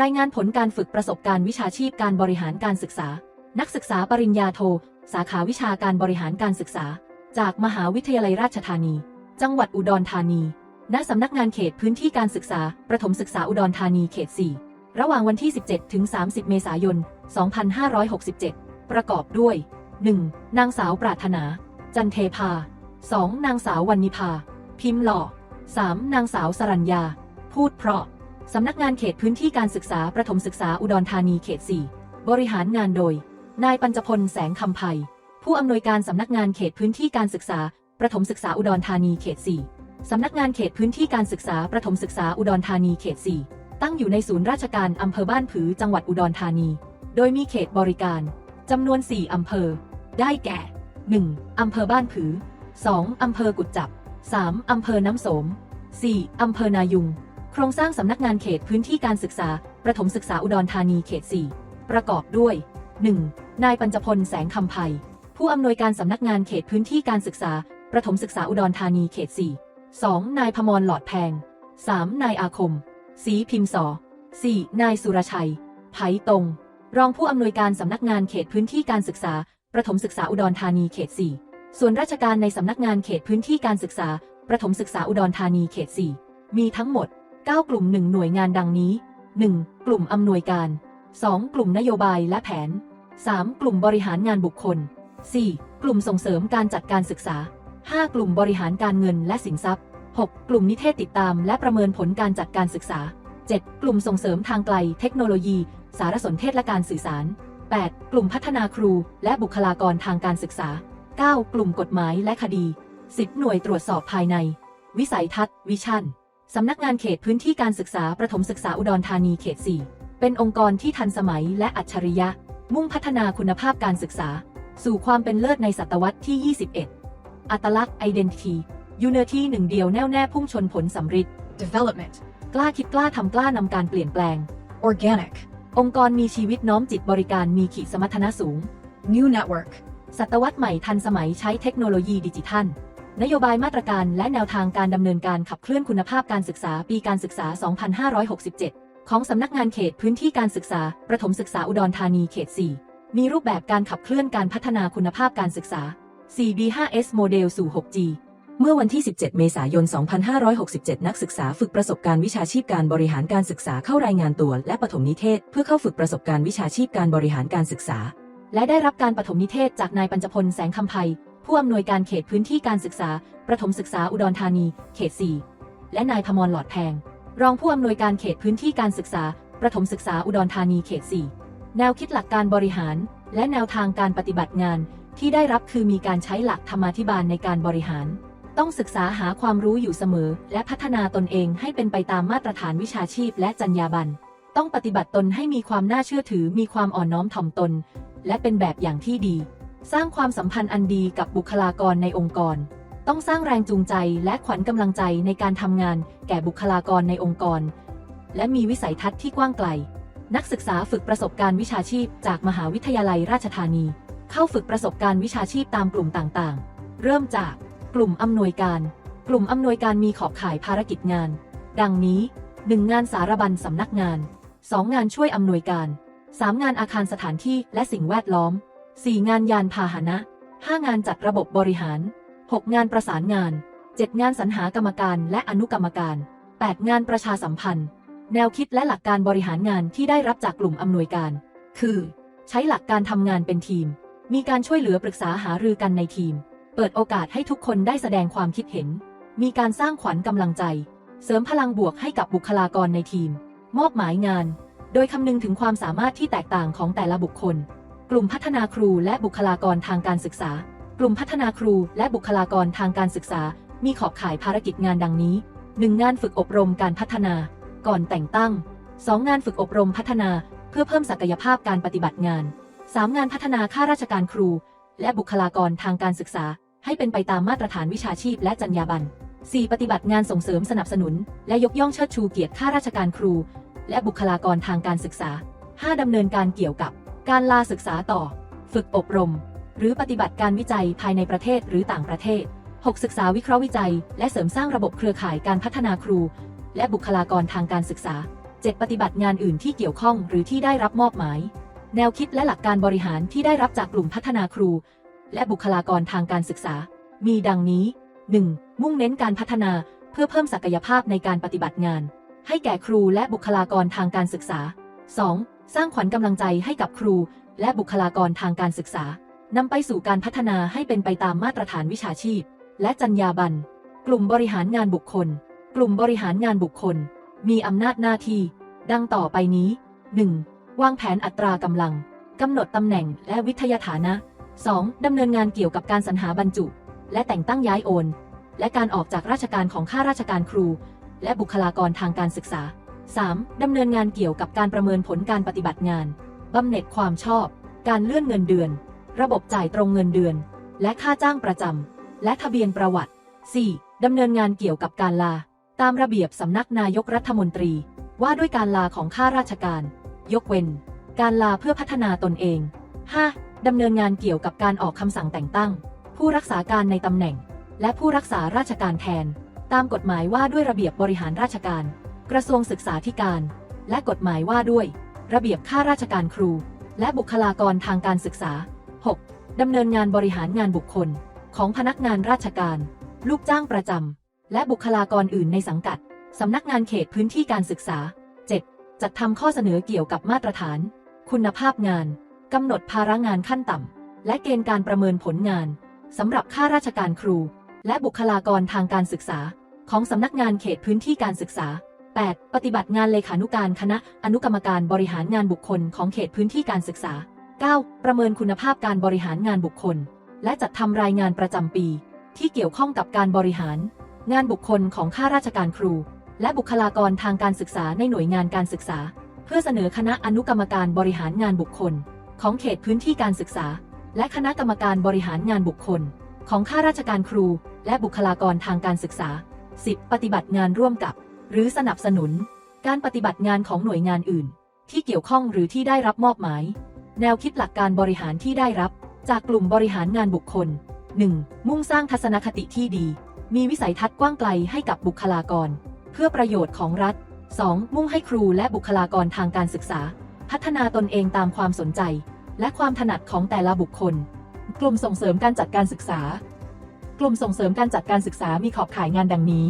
รายงานผลการฝึกประสบการณ์วิชาชีพการบริหารการศึกษา นักศึกษาปริญญาโท สาขาวิชาการบริหารการศึกษา จากมหาวิทยาลัยราชธานี จังหวัดอุดรธานี ณ สำนักงานเขตพื้นที่การศึกษา ประถมศึกษาอุดรธานีเขต 4 ระหว่างวันที่ 17 ถึง 30 เมษายน 2567 ประกอบด้วย 1. นางสาวปรารถนา จันเทพา 2. นางสาววรรณิพา พิมพ์หล่อ 3. นางสาวสรัญญา พูดเพราะ สำนักงานเขตพื้นที่การศึกษาประถมศึกษาอุดรธานีเขต 4 บริหารงานโดย นายปัญจพลแสงคำไพผู้อำนวยการสำนักงานเขตพื้นที่การศึกษาประถมศึกษาอุดรธานีเขต 4 สำนักงานเขตพื้นที่การศึกษาประถมศึกษาอุดรธานีเขต 4 ตั้งอยู่ในศูนย์ราชการอำเภอบ้านผือจังหวัดอุดรธานี โดยมีเขตบริการจำนวน 4 อำเภอ ได้แก่ 1. อำเภอบ้านผือ 2. อำเภอกุดจับ 3. อำเภอน้ำโสม 4. อำเภอนายุง โครงสร้างสำนักงานเขตพื้นที่การศึกษา ประถมศึกษาอุดรธานีเขต 4 ประกอบด้วย 1. นายปัญจพลแสงคำไพผู้อำนวยการสำนักงานเขตพื้นที่การศึกษา ประถมศึกษาอุดรธานีเขต 4 2. นายพมรหลอดแพง 3. นายอาคมศรีพิมพ์สอ 4. นายสุรชัย ไผ่ตรง รองผู้อำนวยการสำนักงานเขตพื้นที่การศึกษา ประถมศึกษาอุดรธานีเขต 4 ส่วนราชการในสำนักงานเขตพื้นที่การศึกษา ประถมศึกษาอุดรธานีเขต 4 มีทั้งหมด 9 กลุ่ม 1 หน่วยงานดังนี้ 1. กลุ่มอำนวยการ 2. กลุ่มนโยบายและแผน 3. กลุ่มบริหารงานบุคคล 4. กลุ่มส่งเสริมการจัดการศึกษา 5. กลุ่มบริหารการเงินและสินทรัพย์ 6. กลุ่มนิเทศติดตามและประเมินผลการจัดการศึกษา 7. กลุ่มส่งเสริมทางไกลเทคโนโลยี สารสนเทศและการสื่อสาร 8. กลุ่มพัฒนาครูและบุคลากรทางการศึกษา 9. กลุ่มกฎหมายและคดี 10. หน่วยตรวจสอบภายใน วิสัยทัศน์ วิชั่น สำนักงานเขตพื้นที่การศึกษาประถมศึกษาอุดรธานีเขต 4 เป็นองค์กรที่ทันสมัยและอัจฉริยะ มุ่งพัฒนาคุณภาพการศึกษา สู่ความเป็นเลิศในศตวรรษที่ 21 อัตลักษณ์ Identity ยูเนอร์ที่หนึ่งเดียวแน่วแน่พุ่งชนผลสำฤทธิ์ development, กล้าคิดกล้าทำกล้านำการเปลี่ยนแปลง organic, องค์กรมีชีวิตน้อมจิตบริการมีขีดสมรรถนะสูง new network, ศตวรรษใหม่ทันสมัยใช้เทคโนโลยีดิจิทัล นโยบายมาตรการและแนวทางการดำเนินการขับเคลื่อนคุณภาพการศึกษาปีการศึกษา 2567 ของสำนักงานเขตพื้นที่การศึกษา ประถมศึกษาอุดรธานีเขต 4 มีรูปแบบการขับเคลื่อนการพัฒนาคุณภาพการศึกษา 4B5S โมเดลสู่ 6G เมื่อวันที่ 17 เมษายน 2567 นักศึกษาฝึกประสบการณ์วิชาชีพการบริหารการศึกษาเข้ารายงานตัวและปฐมนิเทศ เพื่อเข้าฝึกประสบการณ์วิชาชีพการบริหารการศึกษา และได้รับการปฐมนิเทศจากนายปัญจพลแสงคำไพ ผู้อำนวยการเขตพื้นที่การศึกษา ประถมศึกษาอุดรธานี เขต 4 และนายพมรหลอดแพง รองผู้อำนวยการเขตพื้นที่การศึกษา ประถมศึกษาอุดรธานี เขต 4 แนวคิดหลักการบริหาร และแนวทางการปฏิบัติงาน ที่ได้รับคือมีการใช้หลักธรรมาธิบาลในการบริหาร ต้องศึกษาหาความรู้อยู่เสมอ และพัฒนาตนเองให้เป็นไปตามมาตรฐานวิชาชีพ และจรรยาบรรณ ต้องปฏิบัติตนให้มีความน่าเชื่อถือ มีความอ่อนน้อมถ่อมตน และเป็นแบบอย่างที่ดี สร้างความสัมพันธ์อันดีกับบุคลากรในองค์กร ต้องสร้างแรงจูงใจและขวัญกำลังใจในการทำงานแก่บุคลากรในองค์กร และมีวิสัยทัศน์ที่กว้างไกล นักศึกษาฝึกประสบการณ์วิชาชีพ จากมหาวิทยาลัยราชธานี เข้าฝึกประสบการณ์วิชาชีพตามกลุ่มต่างๆ เริ่มจากกลุ่มอำนวยการ กลุ่มอำนวยการมีขอบข่ายภารกิจงาน ดังนี้ 1. งานสารบัญสำนักงาน 2. งานช่วยอำนวยการ 3. งานอาคารสถานที่และสิ่งแวดล้อม 4. งานยานพาหนะ 5. งานจัดระบบบริหาร 6. งานประสานงาน 7. งานสรรหากรรมการและอนุกรรมการ 8. งานประชาสัมพันธ์ แนวคิดและหลักการบริหารงานที่ได้รับจากกลุ่มอำนวยการ คือ ใช้หลักการทำงานเป็นทีม มีการช่วยเหลือปรึกษาหารือกันในทีม เปิดโอกาสให้ทุกคนได้แสดงความคิดเห็น มีการสร้างขวัญกำลังใจ เสริมพลังบวกให้กับบุคลากรในทีม มอบหมายงาน โดยคำนึงถึงความสามารถที่แตกต่างของแต่ละบุคคล กลุ่มพัฒนาครูและบุคลากรทางการศึกษา กลุ่มพัฒนาครูและบุคลากรทางการศึกษา มีขอบข่ายภารกิจงานดังนี้ 1. งานฝึกอบรมการพัฒนา ก่อนแต่งตั้ง 2. งานฝึกอบรมพัฒนา เพื่อเพิ่มศักยภาพการปฏิบัติงาน 3. งานพัฒนาข้าราชการครู และบุคลากรทางการศึกษา ให้เป็นไปตามมาตรฐานวิชาชีพและจรรยาบรรณ 4. ปฏิบัติงานส่งเสริมสนับสนุน และยกย่องเชิดชูเกียรติข้าราชการครู และบุคลากรทางการศึกษา 5. ดำเนินการเกี่ยวกับ การลาศึกษาต่อ ฝึกอบรม หรือปฏิบัติการวิจัยภายในประเทศหรือต่างประเทศ 6. ศึกษาวิเคราะห์วิจัย และเสริมสร้างระบบเครือข่ายการพัฒนาครู และบุคลากรทางการศึกษา 7 ปฏิบัติงานอื่นที่เกี่ยวข้องหรือที่ได้รับมอบหมาย แนวคิดและหลักการบริหารที่ได้รับจากกลุ่มพัฒนาครู และบุคลากรทางการศึกษา มีดังนี้ 1. มุ่งเน้นการพัฒนาเพื่อเพิ่มศักยภาพในการปฏิบัติงาน ให้แก่ครูและบุคลากรทางการศึกษา 2. สร้างขวัญกำลังใจให้กับครู และบุคลากรทางการศึกษานำไปสู่การพัฒนาให้เป็นไปตามมาตรฐานวิชาชีพ และจรรยาบรรณกลุ่มบริหารงานบุคคล กลุ่มบริหารงานบุคคล มีอำนาจหน้าที่ ดังต่อไปนี้ 1. วางแผนอัตรากำลังกำหนดตำแหน่งและวิทยาฐานะ 2. ดำเนินงานเกี่ยวกับการสรรหาบรรจุ และแต่งตั้งย้ายโอน และการออกจากราชการของข้าราชการครู และบุคลากรทางการศึกษา 3. ดำเนินงานเกี่ยวกับการประเมินผลการปฏิบัติงาน บำเหน็จความชอบ การเลื่อนเงินเดือน ระบบจ่ายตรงเงินเดือน และค่าจ้างประจำ และทะเบียนประวัติ 4. ดำเนินงานเกี่ยวกับการลา ตามระเบียบสำนักนายกรัฐมนตรี ว่าด้วยการลาของข้าราชการ ยกเว้น การลาเพื่อพัฒนาตนเอง 5. ดำเนินงานเกี่ยวกับการออกคำสั่งแต่งตั้ง ผู้รักษาการในตำแหน่ง และผู้รักษาราชการแทน ตามกฎหมายว่าด้วยระเบียบบริหารราชการ กระทรวงศึกษาธิการ และกฎหมายว่าด้วย ระเบียบข้าราชการครู และบุคลากรทางการศึกษา 6. ดำเนินงานบริหารงานบุคคล ของพนักงานราชการ ลูกจ้างประจำ และบุคลากรอื่นในสังกัด สำนักงานเขตพื้นที่การศึกษา 7. จัดทำข้อเสนอเกี่ยวกับมาตรฐาน คุณภาพงานกำหนดภาระงานขั้นต่ำ และเกณฑ์การประเมินผลงานสำหรับข้าราชการครู และบุคลากรทางการศึกษา ของสำนักงานเขตพื้นที่การศึกษา 8. ปฏิบัติงานเลขานุการคณะอนุกรรมการบริหารงานบุคคลของเขตพื้นที่การศึกษา 9. ประเมินคุณภาพการบริหารงานบุคคล และจัดทำรายงานประจำปี ที่เกี่ยวข้องกับการบริหารงานบุคคลของข้าราชการครู และบุคลากรทางการศึกษาในหน่วยงานการศึกษา เพื่อเสนอคณะอนุกรรมการบริหารงานบุคคล ของเขตพื้นที่การศึกษา และคณะกรรมการบริหารงานบุคคล ของข้าราชการครู และบุคลากรทางการศึกษา 10. ปฏิบัติงานร่วมกับ หรือสนับสนุน การปฏิบัติงานของหน่วยงานอื่น ที่เกี่ยวข้องหรือที่ได้รับมอบหมาย แนวคิดหลักการบริหารที่ได้รับ จากกลุ่มบริหารงานบุคคล 1. มุ่งสร้างทัศนคติที่ดี มีวิสัยทัศน์กว้างไกลให้กับบุคลากร เพื่อประโยชน์ของรัฐ 2. มุ่งให้ครูและบุคลากรทางการศึกษา พัฒนาตนเองตามความสนใจ และความถนัดของแต่ละบุคคล กลุ่มส่งเสริมการจัดการศึกษา กลุ่มส่งเสริมการจัดการศึกษามีขอบข่ายงานดังนี้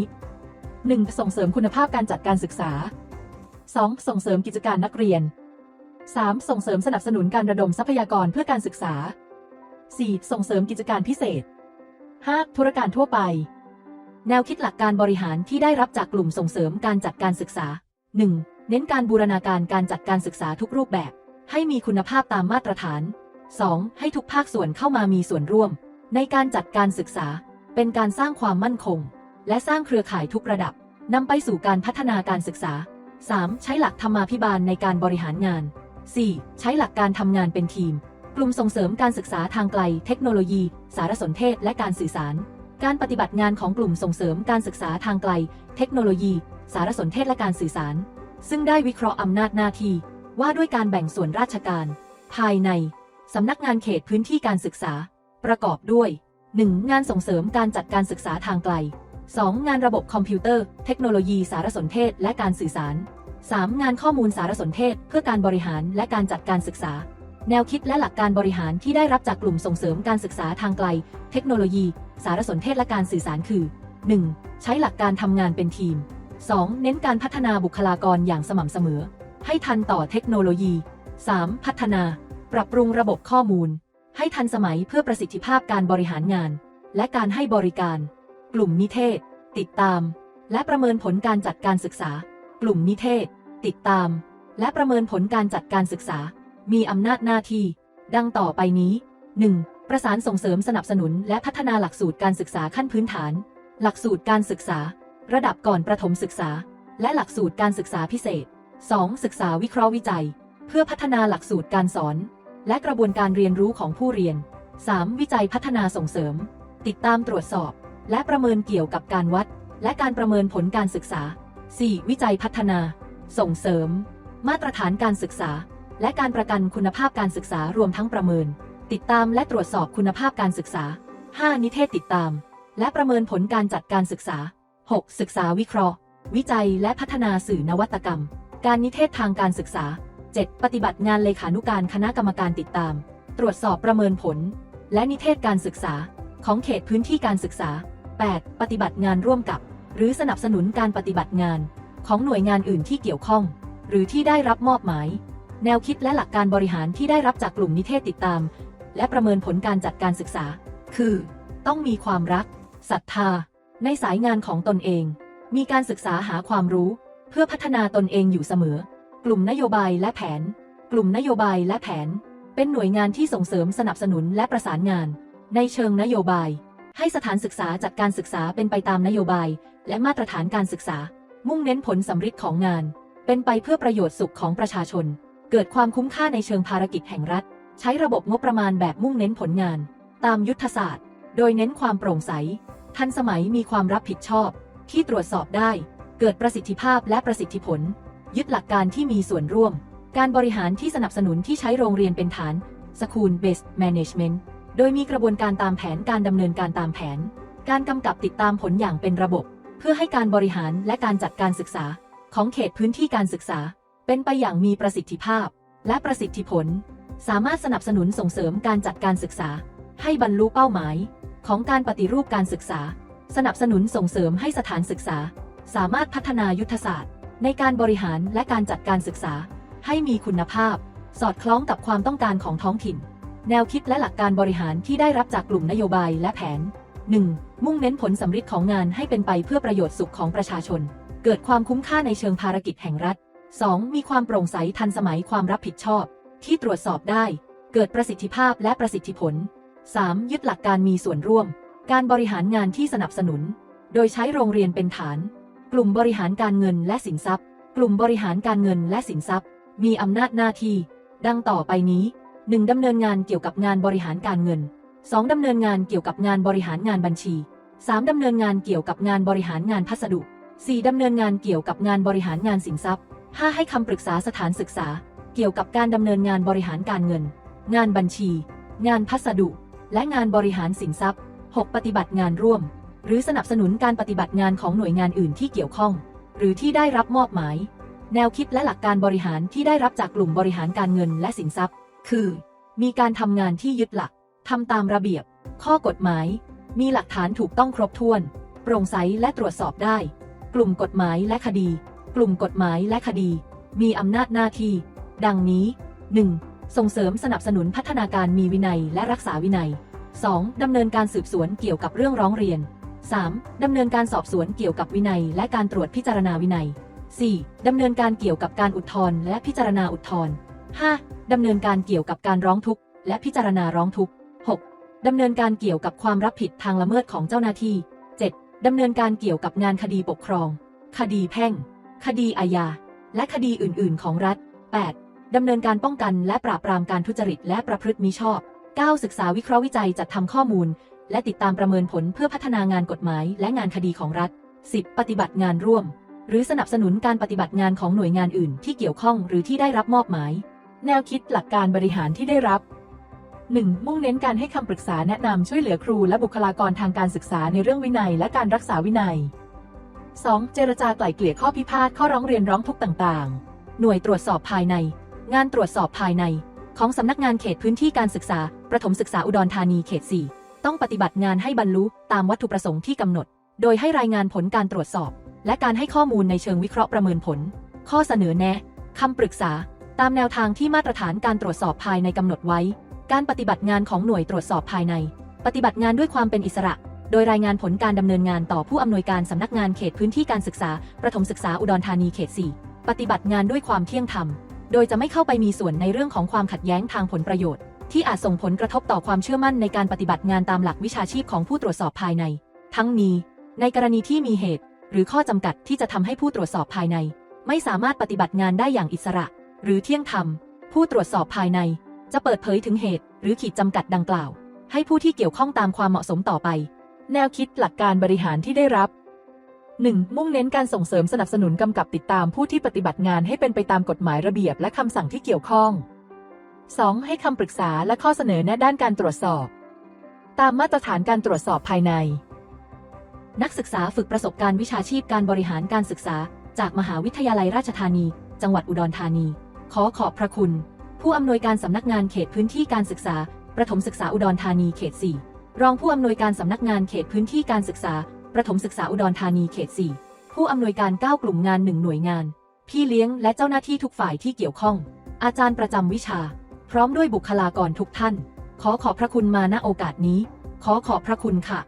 1. ส่งเสริมคุณภาพการจัดการศึกษา 2. ส่งเสริมกิจการนักเรียน 3. ส่งเสริมสนับสนุนการระดมทรัพยากรเพื่อการศึกษา 4. ส่งเสริมกิจการพิเศษ 5. ธุรการทั่วไป แนวคิดหลักการบริหารที่ได้รับจากกลุ่มส่งเสริมการจัดการศึกษา 1. เน้นการบูรณาการการจัดการศึกษาทุกรูปแบบ ให้มีคุณภาพตามมาตรฐาน 2. ให้ทุกภาคส่วนเข้ามามีส่วนร่วม ในการจัดการศึกษา เป็นการสร้างความมั่นคง และสร้างเครือข่ายทุกระดับนำไปสู่การพัฒนาการศึกษา 3. ใช้หลักธรรมาภิบาลในการบริหารงาน 4. ใช้หลักการทำงานเป็นทีม กลุ่มส่งเสริมการศึกษาทางไกล เทคโนโลยี สารสนเทศ และการสื่อสาร การปฏิบัติงานของกลุ่มส่งเสริมการศึกษาทางไกล เทคโนโลยี สารสนเทศและการสื่อสาร ซึ่งได้วิเคราะห์อำนาจหน้าที่ ว่าด้วยการแบ่งส่วนราชการ ภายในสำนักงานเขตพื้นที่การศึกษา ประกอบด้วย 1. งานส่งเสริมการจัดการศึกษาทางไกล 2. งานระบบคอมพิวเตอร์ เทคโนโลยีสารสนเทศ และการสื่อสาร 3. งานข้อมูลสารสนเทศ เพื่อการบริหารและการจัดการศึกษา แนวคิดและหลักการบริหารที่ได้รับจากกลุ่มส่งเสริมการศึกษาทางไกล เทคโนโลยี สารสนเทศและการสื่อสารคือ 1. ใช้หลักการทำงานเป็นทีม 2. เน้นการพัฒนาบุคลากรอย่างสม่ำเสมอ ให้ทันต่อเทคโนโลยี 3. พัฒนา ปรับปรุงระบบข้อมูล ให้ทันสมัยเพื่อประสิทธิภาพการบริหารงาน และการให้บริการ กลุ่มนิเทศ ติดตาม และประเมินผลการจัดการศึกษา กลุ่มนิเทศ ติดตาม และประเมินผลการจัดการศึกษา มีอำนาจหน้าที่ ดังต่อไปนี้ 1. ประสานส่งเสริมสนับสนุน และพัฒนาหลักสูตรการศึกษาขั้นพื้นฐาน หลักสูตรการศึกษา ระดับก่อนประถมศึกษา และหลักสูตรการศึกษาพิเศษ 2. ศึกษาวิเคราะห์วิจัย เพื่อพัฒนาหลักสูตรการสอน และกระบวนการเรียนรู้ของผู้เรียน 3. วิจัยพัฒนาส่งเสริม ติดตามตรวจสอบ และประเมินเกี่ยวกับการวัด และการประเมินผลการศึกษา 4. วิจัยพัฒนา ส่งเสริม มาตรฐานการศึกษา และการประกันคุณภาพการศึกษารวมทั้งประเมิน ติดตามและตรวจสอบคุณภาพการศึกษา 5. นิเทศติดตาม และประเมินผลการจัดการศึกษา 6. ศึกษาวิเคราะห์ วิจัยและพัฒนาสื่อนวัตกรรม การนิเทศทางการศึกษา 7. ปฏิบัติงานเลขานุการคณะกรรมการติดตาม ตรวจสอบประเมินผล และนิเทศการศึกษา ของเขตพื้นที่การศึกษา 8. ปฏิบัติงานร่วมกับ หรือสนับสนุนการปฏิบัติงาน ของหน่วยงานอื่นที่เกี่ยวข้อง หรือที่ได้รับมอบหมาย แนวคิดและหลักการบริหารที่ได้รับจากกลุ่มนิเทศติดตาม และประเมินผลการจัดการศึกษา คือ ต้องมีความรักศรัทธา ในสายงานของตนเอง มีการศึกษาหาความรู้ เพื่อพัฒนาตนเองอยู่เสมอ กลุ่มนโยบายและแผน กลุ่มนโยบายและแผน เป็นหน่วยงานที่ส่งเสริมสนับสนุนและประสานงาน ในเชิงนโยบาย ให้สถานศึกษาจัดการศึกษาเป็นไปตามนโยบาย และมาตรฐานการศึกษา มุ่งเน้นผลสำฤทธิ์ของงาน เป็นไปเพื่อประโยชน์สุขของประชาชน เกิดความคุ้มค่าในเชิงภารกิจแห่งรัฐ ใช้ระบบงบประมาณแบบมุ่งเน้นผลงาน ตามยุทธศาสตร์ โดยเน้นความโปร่งใส ทันสมัยมีความรับผิดชอบ ที่ตรวจสอบได้ เกิดประสิทธิภาพและประสิทธิผล ยึดหลักการที่มีส่วนร่วม การบริหารที่สนับสนุนที่ใช้โรงเรียนเป็นฐาน School Based Management โดยมีกระบวนการตามแผนการดำเนินการตามแผน การกำกับติดตามผลอย่างเป็นระบบ เพื่อให้การบริหารและการจัดการศึกษา ของเขตพื้นที่การศึกษา เป็นไปอย่างมีประสิทธิภาพ และประสิทธิผล สามารถสนับสนุนส่งเสริมการจัดการศึกษา ให้บรรลุเป้าหมาย ของการปฏิรูปการศึกษา สนับสนุนส่งเสริมให้สถานศึกษา สามารถพัฒนายุทธศาสตร์ ในการบริหารและการจัดการศึกษา ให้มีคุณภาพ สอดคล้องกับความต้องการของท้องถิ่น แนวคิดและหลักการบริหารที่ได้รับจากกลุ่มนโยบายและแผน 1. มุ่งเน้นผลสำฤทธิ์ของงานให้เป็นไปเพื่อประโยชน์สุขของประชาชน เกิดความคุ้มค่าในเชิงภารกิจแห่งรัฐ 2. มีความโปร่งใสทันสมัยความรับผิดชอบ ที่ตรวจสอบได้ เกิดประสิทธิภาพและประสิทธิผล 3. ยึดหลักการมีส่วนร่วม การบริหารงานที่สนับสนุน โดยใช้โรงเรียนเป็นฐาน กลุ่มบริหารการเงินและสินทรัพย์ กลุ่มบริหารการเงินและสินทรัพย์ มีอำนาจหน้าที่ ดังต่อไปนี้ 1. ดำเนินงานเกี่ยวกับงานบริหารการเงิน 2. ดำเนินงานเกี่ยวกับงานบริหารงานบัญชี 3. ดำเนินงานเกี่ยวกับงานบริหารงานพัสดุ 4. ดำเนินงานเกี่ยวกับงานบริหารงานสินทรัพย์ 5. ให้คำปรึกษาสถานศึกษา เกี่ยวกับการดำเนินงานบริหารการเงิน งานบัญชี งานพัสดุ และงานบริหารสินทรัพย์ 6. ปฏิบัติงานร่วม หรือสนับสนุนการปฏิบัติงานของหน่วยงานอื่นที่เกี่ยวข้อง หรือที่ได้รับมอบหมาย แนวคิดและหลักการบริหารที่ได้รับจากกลุ่มบริหารการเงินและสินทรัพย์ คือ มีการทำงานที่ยึดหลักทำตามระเบียบ ข้อกฎหมาย มีหลักฐานถูกต้องครบถ้วน โปร่งใสและตรวจสอบได้ กลุ่มกฎหมายและคดี กลุ่มกฎหมายและคดี มีอำนาจหน้าที่ ดังนี้ 1. ส่งเสริมสนับสนุนพัฒนาการมีวินัยและรักษาวินัย 2. ดำเนินการสืบสวนเกี่ยวกับเรื่องร้องเรียน 3. ดำเนินการสอบสวนเกี่ยวกับวินัย และการตรวจพิจารณาวินัย 4. ดำเนินการเกี่ยวกับการอุทธรณ์และพิจารณาอุทธรณ์ 5. ดำเนินการเกี่ยวกับการร้องทุกข์และพิจารณาร้องทุกข์ 6. ดำเนินการเกี่ยวกับความรับผิดทางละเมิดของเจ้าหน้าที่ 7. ดำเนินการเกี่ยวกับงานคดีปกครอง คดีแพ่ง คดีอาญา และคดีอื่น ๆ ของรัฐ 8. ดำเนินการป้องกันและปราบปรามการทุจริตและประพฤติมิชอบ 9. ศึกษาวิเคราะห์วิจัยจัดทำข้อมูล และติดตามประเมินผลเพื่อพัฒนางานกฎหมายและงานคดีของรัฐ 10. ปฏิบัติงานร่วม หรือสนับสนุนการปฏิบัติงานของหน่วยงานอื่นที่เกี่ยวข้องหรือที่ได้รับมอบหมาย แนวคิดหลักการบริหารที่ได้รับ 1. มุ่งเน้นการให้คำปรึกษาแนะนำช่วยเหลือครูและบุคลากรทางการศึกษาในเรื่องวินัยและการรักษาวินัย 2. เจรจาไกล่เกลี่ยข้อพิพาทข้อร้องเรียนร้องทุกข์ต่างๆ หน่วยตรวจสอบภายใน งานตรวจสอบภายใน ของสำนักงานเขตพื้นที่การศึกษา ประถมศึกษาอุดรธานีเขต 4 ต้องปฏิบัติงานให้บรรลุตามวัตถุประสงค์ที่กำหนด โดยให้รายงานผลการตรวจสอบ และการให้ข้อมูลในเชิงวิเคราะห์ประเมินผล ข้อเสนอแนะคำปรึกษา ตามแนวทางที่มาตรฐานการตรวจสอบภายในกำหนดไว้ การปฏิบัติงานของหน่วยตรวจสอบภายใน ปฏิบัติงานด้วยความเป็นอิสระ โดยรายงานผลการดำเนินงานต่อผู้อำนวยการสำนักงานเขตพื้นที่การศึกษา ประถมศึกษาอุดรธานีเขต 4 ปฏิบัติงานด้วยความเที่ยงธรรม โดยจะไม่เข้าไปมีส่วนในเรื่องของความขัดแย้งทางผลประโยชน์ ที่อาจส่งผลกระทบต่อความเชื่อมั่นในการปฏิบัติงานตามหลักวิชาชีพของผู้ตรวจสอบภายใน ทั้งนี้ในกรณีที่มีเหตุ หรือข้อจำกัดที่จะทำให้ผู้ตรวจสอบภายใน ไม่สามารถปฏิบัติงานได้อย่างอิสระ หรือเที่ยงธรรม ผู้ตรวจสอบภายใน จะเปิดเผยถึงเหตุ หรือขีดจำกัดดังกล่าว ให้ผู้ที่เกี่ยวข้องตามความเหมาะสมต่อไป แนวคิดหลักการบริหารที่ได้รับ 1. มุ่งเน้นการส่งเสริมสนับสนุนกำกับติดตามผู้ที่ปฏิบัติงานให้เป็นไปตามกฎหมายระเบียบและคำสั่งที่เกี่ยวข้อง 2. ให้คำปรึกษาและข้อเสนอแนะด้านการตรวจสอบ ตามมาตรฐานการตรวจสอบภายใน นักศึกษาฝึกประสบการณ์วิชาชีพการบริหารการศึกษา จากมหาวิทยาลัยราชธานี จังหวัดอุดรธานี ขอขอบพระคุณ ผู้อำนวยการสำนักงานเขตพื้นที่การศึกษา ประถมศึกษาอุดรธานีเขต 4 รองผู้อำนวยการสำนักงานเขตพื้นที่การศึกษา ประถมศึกษาอุดรธานีเขต 4 ผู้อำนวยการ 9 กลุ่มงาน 1 หน่วยงาน พี่เลี้ยงและเจ้าหน้าที่ทุกฝ่ายที่เกี่ยวข้อง อาจารย์ประจำวิชา พร้อมด้วยบุคลากรทุกท่าน ขอขอบพระคุณมาณโอกาสนี้ ขอขอบพระคุณค่ะ